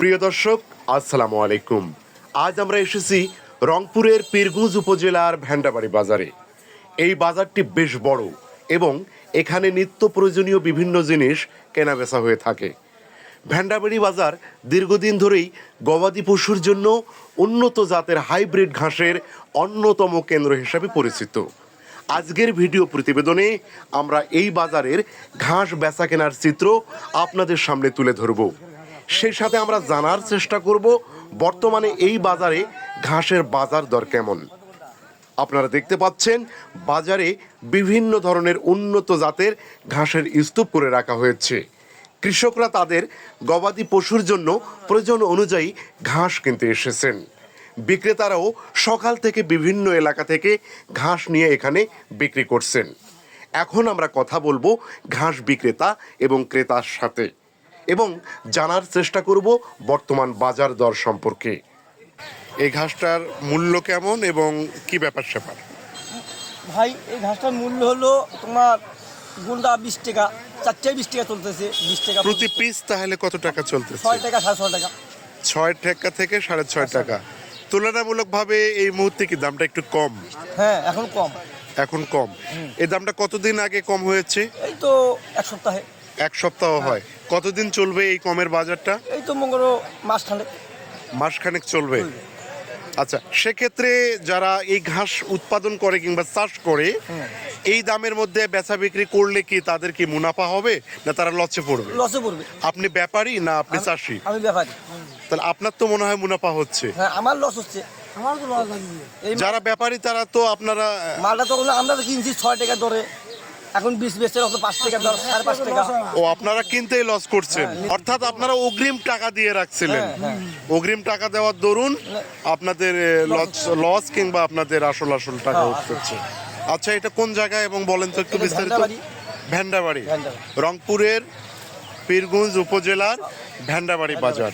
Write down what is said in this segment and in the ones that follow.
প্রিয় দর্শক, আসসালামু আলাইকুম। আজ আমরা এসেছি রংপুরের পীরগুঁজ উপজেলার ভ্যান্ডাবাড়ি বাজারে। এই বাজারটি বেশ বড় এবং এখানে নিত্য প্রয়োজনীয় বিভিন্ন জিনিস কেনাবেচা হয়ে থাকে। ভ্যান্ডাবাড়ি বাজার দীর্ঘদিন ধরেই গবাদি পশুর জন্য উন্নত জাতের হাইব্রিড ঘাসের অন্যতম কেন্দ্র হিসাবে পরিচিত। আজকের ভিডিও প্রতিবেদনে আমরা এই বাজারের ঘাস বেচা কেনার চিত্র আপনাদের সামনে তুলে ধরব। সেই সাথে আমরা জানার চেষ্টা করব, বর্তমানে এই বাজারে ঘাসের বাজার দর কেমন। আপনারা দেখতে পাচ্ছেন, বাজারে বিভিন্ন ধরনের উন্নত জাতের ঘাসের স্তূপ করে রাখা হয়েছে। কৃষকরা তাদের গবাদি পশুর জন্য প্রয়োজন অনুযায়ী ঘাস কিনতে এসেছেন। বিক্রেতারাও সকাল থেকে বিভিন্ন এলাকা থেকে ঘাস নিয়ে এখানে বিক্রি করছেন। এখন আমরা কথা বলব ঘাস বিক্রেতা এবং ক্রেতার সাথে। এবং জানার চেষ্টা করব বর্তমান বাজার দর সম্পর্কে। এই ঘাসটার মূল্য কেমন এবং কি ব্যাপার স্যাপার? ভাই এই ঘাসটার মূল্য হলো তোমার গুন্ডা বিশ টাকা চারটে বিশ টাকা চলতেছে বিশ টাকা প্রতি পিস তাহলে কত টাকা চলতেছে? ছয় টাকা সাড়ে ছয় টাকা। ছয় টাকা থেকে সাড়ে ছয় টাকা। তুলনামূলকভাবে এই মুহূর্তে কি দামটা একটু কম? হ্যাঁ এখন কম। এখন কম। এই দামটা কতদিন আগে কম হয়েছে? এই তো এক সপ্তাহে। এক সপ্তাহ হয়। কতদিন চলবে এই কমের বাজারটা? এই তো মঙ্গল মাস খানেক মাসখানেক চলবে। আচ্ছা সেক্ষেত্রে যারা এই ঘাস উৎপাদন করে কিংবা চাষ করে এই দামের মধ্যে বেচা বিক্রি করলে কি তাদের কি মুনাফা হবে না তারা লচে পড়বে? লসে পড়বে। আপনি ব্যাপারী না আপনি চাষি? আমি ব্যাপারী। তাহলে আপনার তো মনে হয় মুনাফা হচ্ছে। হ্যাঁ আমার লস হচ্ছে। আমার তো লস এই যারা ব্যাপারী তারা তো আপনারা মালটা তো আমরা তো কিনছি ছয় টাকা দরে। এখন বিশ বেচছে তো পাঁচ টাকা দর সাড়ে পাঁচ টাকা। ও আপনারা কিনতেই লস করছেন। অর্থাৎ আপনারা অগ্রিম টাকা দিয়ে রাখছিলেন। হ্যাঁ, অগ্রিম টাকা দেওয়ার দরুন আপনাদের লস কিংবা আপনাদের আসল আসল টাকা হ্যাঁ, উঠতেছে আচ্ছা এটা কোন জায়গায় এবং বলেন তো একটু বিস্তারিত। ভ্যান্ডাবাড়ি। রংপুরের পীরগঞ্জ উপজেলার ভ্যান্ডাবাড়ি বাজার।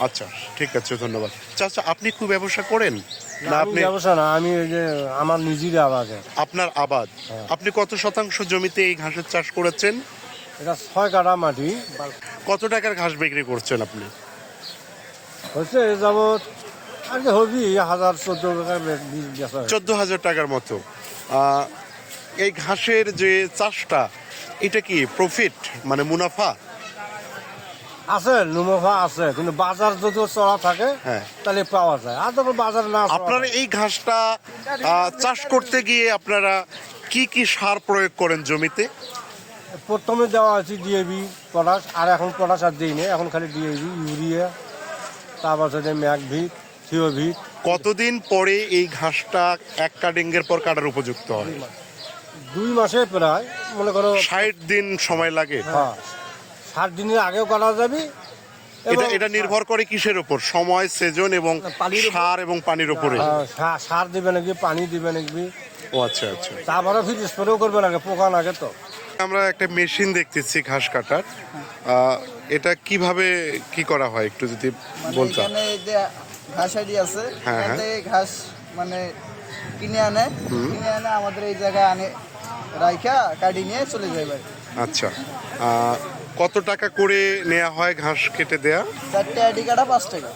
আচ্ছা ঠিক আছে ধন্যবাদ। চাচা আপনি খুব ব্যবসা করেন? না আপনি ব্যবসা না আমি ওই যে আমার নিজেরই আবাদে। আপনার আবাদ। আপনি কত শতাংশ জমিতে এই ঘাসের চাষ করেছেন? এটা ছয় কাঠা মাটি। কত টাকার ঘাস বিক্রি করছেন আপনি? হচ্ছে এ যাবৎ আগে হবি হাজার চোদ্দ টাকা বে- বীজ বেচা হয়েছে। চোদ্দ হাজার টাকার মতো। এই ঘাসের যে চাষটা এটা কি প্রফিট মানে মুনাফা? আছে নুমফা আছে কিন্তু বাজার যদি চড়া থাকে হ্যাঁ। তাহলে পাওয়া যায়। আর যখন বাজার না আপনারা এই ঘাসটা চাষ করতে গিয়ে আপনারা কি কি সার প্রয়োগ করেন জমিতে? প্রথমে দেওয়া আছে ডিএবি পটাশ আর এখন পটাশ আর দিই এখন খালি ডিএবি ইউরিয়া তারপর সাথে ম্যাকভিট থিওভিট। কতদিন পরে এই ঘাসটা এক কাটিংয়ের পর কাটার উপযুক্ত হয়? দুই মাসে প্রায় মনে করো ষাট দিন সময় লাগে। হ্যাঁ। ষাট দিনের আগেও করা যাবে এটা এটা নির্ভর করে কিসের উপর? সময় সেজন এবং। সার এবং পানির উপরে। হ্যাঁ, সার দিবে নাকি পানি দিবে নাকি? ও আচ্ছা আচ্ছা। তারপরে ফির স্প্রেও করবে নাকি? পোকা নাগে তো। আমরা একটা মেশিন দেখতেছি ঘাস কাটার। এটা কীভাবে কি করা হয়? একটু যদি মানে বলতাম। যে ঘাস আইডি আছে হ্যাঁ, হ্যাঁ। ঘাস মানে কিনে আনে। কিনে আনে আমাদের এই জায়গায় আনে রাইখা কাটি নিয়ে চলে যায় ভাই। আচ্ছা। কত টাকা করে নেওয়া হয় ঘাস কেটে দেয়া? চারটে আডি কাটা পাঁচ টাকা।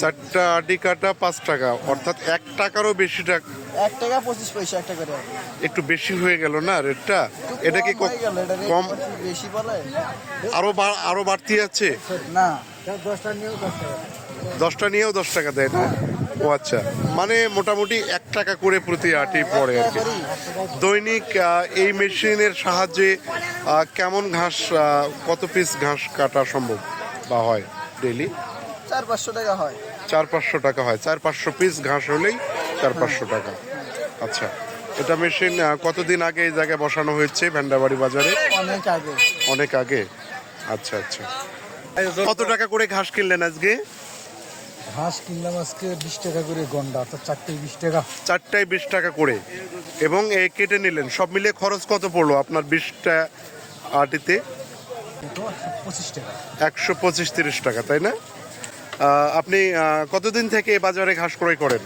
চারটা আডি কাটা পাঁচ টাকা। অর্থাৎ এক টাকারও বেশি টাকা এক টাকা পঁচিশ পয়সা একটা করে। একটু বেশি হয়ে গেল না রেটটা? এটা কি কম ক- এটা কম বেশি বলে? আরও আরও বাড়তি আছে? না। দশটা নিয়েও দশ টাকা। দশটা নিয়েও দশ টাকা দেয় না? ও আচ্ছা। মানে মোটামুটি এক টাকা করে প্রতি আটি পড়ে আর কি। দৈনিক এই মেশিনের সাহায্যে কেমন ঘাস কত পিস ঘাস কাটা সম্ভব বা হয় ডেলি চার পাঁচশো টাকা হয়। চার পাঁচশো টাকা হয়। চার পাঁচশো পিস ঘাস হলেই চার পাঁচশো টাকা। আচ্ছা এটা মেশিন কতদিন আগে এই জায়গায় বসানো হয়েছে ভেন্ডাবাড়ি বাজারে? অনেক আগে। অনেক আগে। আচ্ছা আচ্ছা। কত টাকা করে ঘাস কিনলেন আজকে? ঘাস কিনলাম আজকে বিশ টাকা করে গন্ডা অর্থাৎ চারটে বিশ টাকা। চারটায় বিশ টাকা করে। এবং এ কেটে নিলেন। সব মিলিয়ে খরচ কত পড়ল আপনার বিশটা আটিতে? পঁচিশ টাকা। একশো পঁচিশ তিরিশ টাকা তাই না? আপনি কতদিন থেকে বাজারে ঘাস ক্রয় করেন?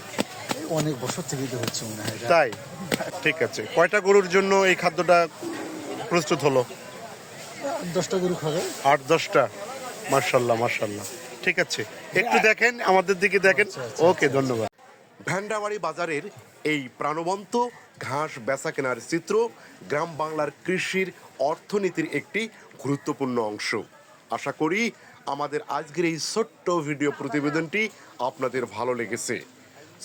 অনেক বছর থেকেই তো হচ্ছে মনে হয় তাই? ঠিক আছে। কয়টা গরুর জন্য এই খাদ্যটা প্রস্তুত হলো? দশটা গরু খাবে। আট দশটা? মার্শাল্লাহ মার্শাল্লাহ ঠিক আছে। একটু দেখেন আমাদের দিকে দেখেন। ওকে ধন্যবাদ। ভ্যান্ডাবাড়ি বাজারের এই প্রাণবন্ত ঘাস বেচা কেনার চিত্র গ্রাম বাংলার কৃষির অর্থনীতির একটি গুরুত্বপূর্ণ অংশ। আশা করি আমাদের আজকের এই ছোট্ট ভিডিও প্রতিবেদনটি আপনাদের ভালো লেগেছে।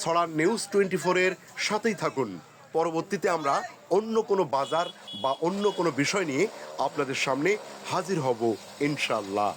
ছড়া নিউজ টোয়েন্টি ফোরের সাথেই থাকুন। পরবর্তীতে আমরা অন্য কোনো বাজার বা অন্য কোনো বিষয় নিয়ে আপনাদের সামনে হাজির হব ইনশাল্লাহ